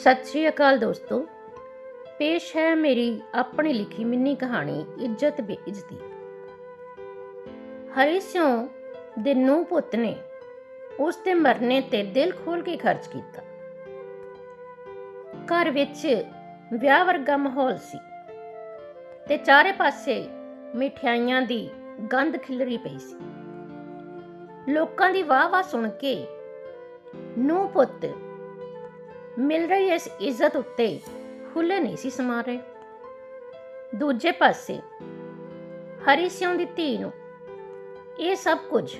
ਸਤਿ ਸ਼੍ਰੀ ਅਕਾਲ ਦੋਸਤੋ। ਪੇਸ਼ ਹੈ ਮੇਰੀ ਆਪਣੀ ਲਿਖੀ ਮਿੰਨੀ ਕਹਾਣੀ, ਇੱਜ਼ਤ ਬੇਇੱਜ਼ਤੀ ਹਰੀ ਸਿਉ ਦੇ ਨੂੰ ਪੁੱਤ ਨੇ ਉਸ ਦੇ ਮਰਨੇ ਤੇ ਦਿਲ ਖੋਲ ਕੇ ਖਰਚ ਕੀਤਾ। ਘਰ ਵਿੱਚ ਵਿਆਹ ਵਰਗਾ ਮਾਹੌਲ ਸੀ ਤੇ ਚਾਰੇ ਪਾਸੇ ਮਠਿਆਈਆਂ ਦੀ ਗੰਧ ਖਿਲਰੀ ਪਈ ਸੀ। ਲੋਕਾਂ ਦੀ ਵਾਹ-ਵਾਹ ਸੁਣ ਕੇ ਨੂੰ ਪੁੱਤ ਮਿਲ ਰਹੀ ਇਸ ਇੱਜ਼ਤ ਉੱਤੇ ਹੁੱਲੇ ਨਹੀਂ ਸੀ ਸਮਾ ਰਹੇ। ਦੂਜੇ ਪਾਸੇ ਹਰੀ ਸਿਉਂ ਦੀ ਧੀ ਨੂੰ ਇਹ ਸਭ ਕੁਝ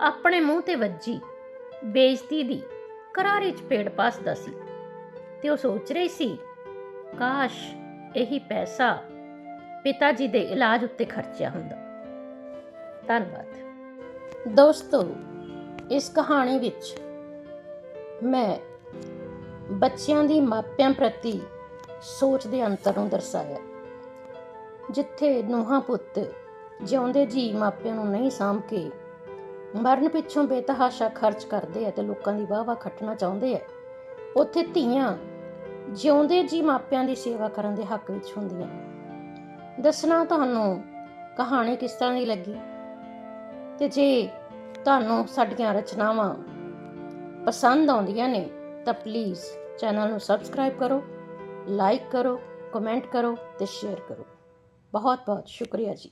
ਆਪਣੇ ਮੂੰਹ ਤੇ ਵੱਜੀ ਬੇਇੱਜ਼ਤੀ ਦੀ ਕਰਾਰੀ ਚਪੇੜ ਪਾਸਦਾ ਸੀ ਤੇ ਉਹ ਸੋਚ ਰਹੀ ਸੀ, ਕਾਸ਼ ਇਹੀ ਪੈਸਾ ਪਿਤਾ ਜੀ ਦੇ ਇਲਾਜ ਉੱਤੇ ਖਰਚਿਆ ਹੁੰਦਾ। ਧੰਨਵਾਦ। ਦੋਸਤੋ, ਇਸ ਕਹਾਣੀ ਵਿੱਚ ਮੈਂ ਬੱਚਿਆਂ ਦੀ ਮਾਪਿਆਂ ਪ੍ਰਤੀ ਸੋਚ ਦੇ ਅੰਤਰ ਨੂੰ ਦਰਸਾਇਆ। ਜਿੱਥੇ ਨੂੰਹਾਂ ਪੁੱਤ ਜਿਉਂਦੇ ਜੀ ਮਾਪਿਆਂ ਨੂੰ ਨਹੀਂ ਸਾਂਭ ਕੇ ਮਰਨ ਪਿੱਛੋਂ ਬੇਤਹਾਸ਼ਾ ਖਰਚ ਕਰਦੇ ਆ ਤੇ ਲੋਕਾਂ ਦੀ ਵਾਹ-ਵਾਹ ਖੱਟਣਾ ਚਾਹੁੰਦੇ ਆ, ਉੱਥੇ ਧੀਆਂ ਜਿਉਂਦੇ ਜੀ ਮਾਪਿਆਂ ਦੀ ਸੇਵਾ ਕਰਨ ਦੇ ਹੱਕ ਵਿੱਚ ਹੁੰਦੀਆਂ। ਦੱਸਣਾ ਤੁਹਾਨੂੰ ਕਹਾਣੀ ਕਿਸ ਤਰ੍ਹਾਂ ਦੀ ਲੱਗੀ? ਤੇ ਜੇ ਤੁਹਾਨੂੰ ਸਾਡੀਆਂ ਰਚਨਾਵਾਂ ਪਸੰਦ ਆਉਂਦੀਆਂ ਨੇ ਤਾਂ ਪਲੀਜ਼ ਚੈਨਲ ਨੂੰ ਸਬਸਕ੍ਰਾਈਬ ਕਰੋ ਲਾਈਕ ਕਰੋ ਕਮੈਂਟ ਕਰੋ ਤੇ ਸ਼ੇਅਰ ਕਰੋ। ਬਹੁਤ ਬਹੁਤ ਸ਼ੁਕਰੀਆ ਜੀ।